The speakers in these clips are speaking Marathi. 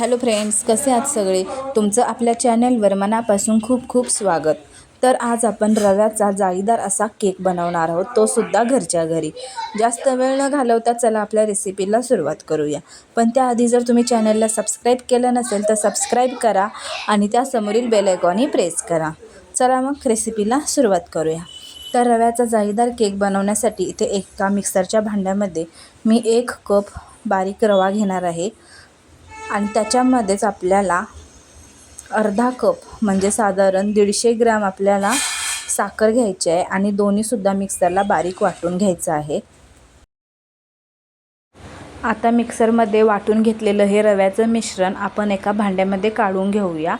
हॅलो फ्रेंड्स कसे आहात सगळे? तुमचं आपल्या चॅनलवर मनापासून खूप खूप स्वागत. तर आज आपण रव्याचा जाळीदार असा केक बनवणार आहोत. तो सुद्धा घरच्या घरी. जास्त वेळ न घालवता चला आपल्या रेसिपीला सुरुवात करूया. पण त्याआधी जर तुम्ही चॅनलला सबस्क्राईब केलं नसेल तर सबस्क्राईब करा आणि त्यासमोरील बेलायकॉनही प्रेस करा. चला मग रेसिपीला सुरुवात करूया. तर रव्याचा जाळीदार केक बनवण्यासाठी इथे एका मिक्सरच्या भांड्यामध्ये मी एक कप बारीक रवा घेणार आहे. आणि त्याच्यामध्येच आपल्याला अर्धा कप म्हणजे साधारण दीडशे ग्रॅम आपल्याला साखर घ्यायची आहे आणि दोन्हीसुद्धा मिक्सरला बारीक वाटून घ्यायचं आहे. आता मिक्सरमध्ये वाटून घेतलेलं हे रव्याचं मिश्रण आपण एका भांड्यामध्ये काढून घेऊया.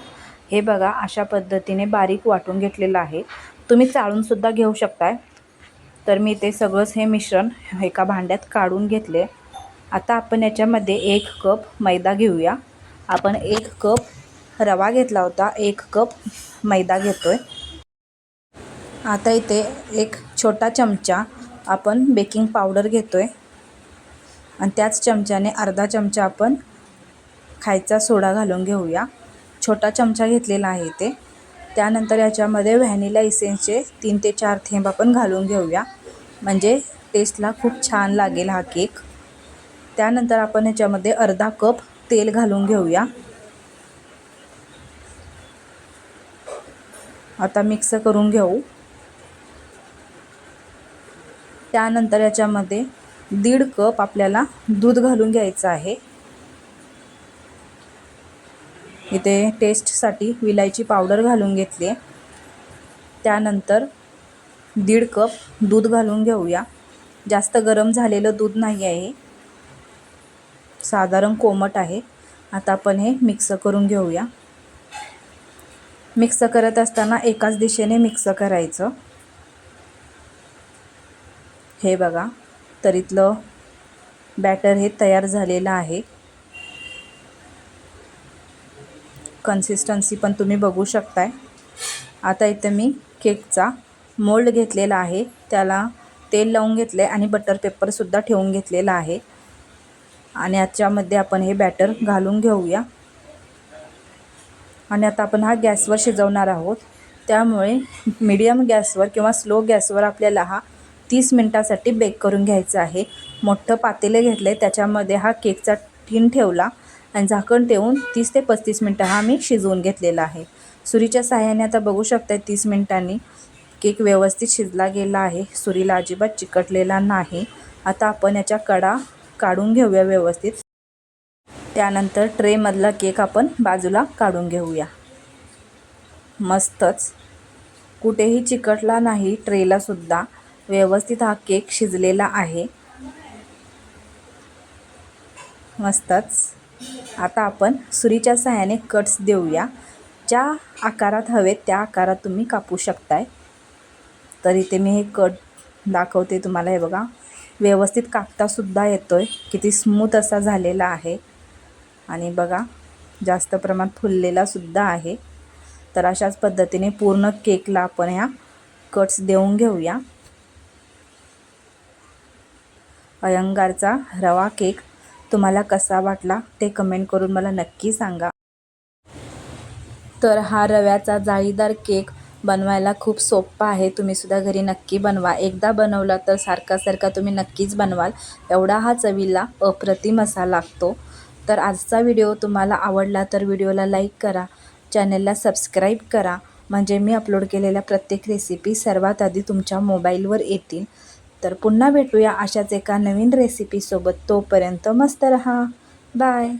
हे बघा अशा पद्धतीने बारीक वाटून घेतलेलं आहे. तुम्ही चाळूनसुद्धा घेऊ शकताय. तर मी ते सगळंच हे मिश्रण एका भांड्यात काढून घेतले. आता आपण याच्यामध्ये एक कप मैदा घेऊया. आपण एक कप रवा घेतला होता. एक कप मैदा घेतो आहे आता इथे एक छोटा चमचा आपण बेकिंग पावडर घेतो आहे आणि त्याच चमच्याने अर्धा चमचा आपण खायचा सोडा घालून घेऊया. छोटा चमचा घेतलेला आहे ते त्यानंतर याच्यामध्ये व्हॅनिला इसेन्सचे तीन ते चार थेंब आपण घालून घेऊया. म्हणजे टेस्टला खूप छान लागेल हा केक त्यानंतर आपण ह्याच्यामध्ये अर्धा कप तेल घालून घेऊया. आता मिक्स करून घेऊ. त्यानंतर याच्यामध्ये दीड कप आपल्याला दूध घालून घ्यायचं आहे. इथे टेस्टसाठी विलायची पावडर घालून घेतली आहे. त्यानंतर दीड कप दूध घालून घेऊया. जास्त गरम झालेलं दूध नाही आहे. साधारण कोमट आहे. आता आपण हे मिक्स करून घेऊया. मिक्स करत असताना एकाच दिशेने मिक्स करायचं. हे बघा तर इथलं बॅटर हे तयार झालेलं आहे. कन्सिस्टन्सी पण तुम्ही बघू शकताय. आता इथं मी केकचा मोल्ड घेतलेला आहे. त्याला तेल लावून घेतलं आहे आणि बटर पेपरसुद्धा ठेवून घेतलेला आहे. आणि याच्यामध्ये आपण हे बॅटर घालून घेऊया. आणि आता आपण हा गॅसवर शिजवणार आहोत. त्यामुळे मीडियम गॅसवर किंवा स्लो गॅसवर आपल्याला हा तीस मिनटासाठी बेक करून घ्यायचं आहे. मोठं पातेले घेतले त्याच्यामध्ये हा केकचा टीन ठेवला आणि झाकण ठेवून तीस ते पस्तीस मिनटं हा मी शिजवून घेतलेला आहे. सुरीच्या सहाय्याने आता बघू शकता तीस मिनटांनी केक व्यवस्थित शिजला गेला आहे. सुरीला अजिबात चिकटलेला नाही. आता आपण याच्या कडा काढून घेऊया व्यवस्थित. त्यानंतर ट्रेमधला केक आपण बाजूला काढून घेऊया. मस्तच. कुठेही चिकटला नाही ट्रेलासुद्धा व्यवस्थित हा केक शिजलेला आहे. मस्तच. आता आपण सुरीच्या सहाय्याने कट्स देऊया. ज्या आकारात हवेत त्या आकारात तुम्ही कापू शकताय. तर इथे मी हे कट दाखवते तुम्हाला हे बघा. व्यवस्थित कापतासुद्धा येतो आहे किती स्मूथ असा झालेला आहे. आणि बघा जास्त प्रमाणात फुललेलासुद्धा आहे. तर अशाच पद्धतीने पूर्ण केकला आपण ह्या कट्स देऊन घेऊया. अयंगारचा रवा केक तुम्हाला कसा वाटला ते कमेंट करून मला नक्की सांगा. तर हा रव्याचा जाळीदार केक बनवायला खूप सोप्पा आहे. तुम्हीसुद्धा घरी नक्की बनवा. एकदा बनवला तर सारखा सारखा तुम्ही नक्कीच बनवाल. एवढा हा चवीला अप्रतिम असा लागतो. तर आजचा व्हिडिओ तुम्हाला आवडला तर व्हिडिओला लाईक करा. चॅनलला सबस्क्राईब करा. म्हणजे मी अपलोड केलेल्या प्रत्येक रेसिपी सर्वात आधी तुमच्या मोबाईलवर येतील. तर पुन्हा भेटूया अशाच एका नवीन रेसिपीसोबत. तोपर्यंत मस्त रहा. बाय.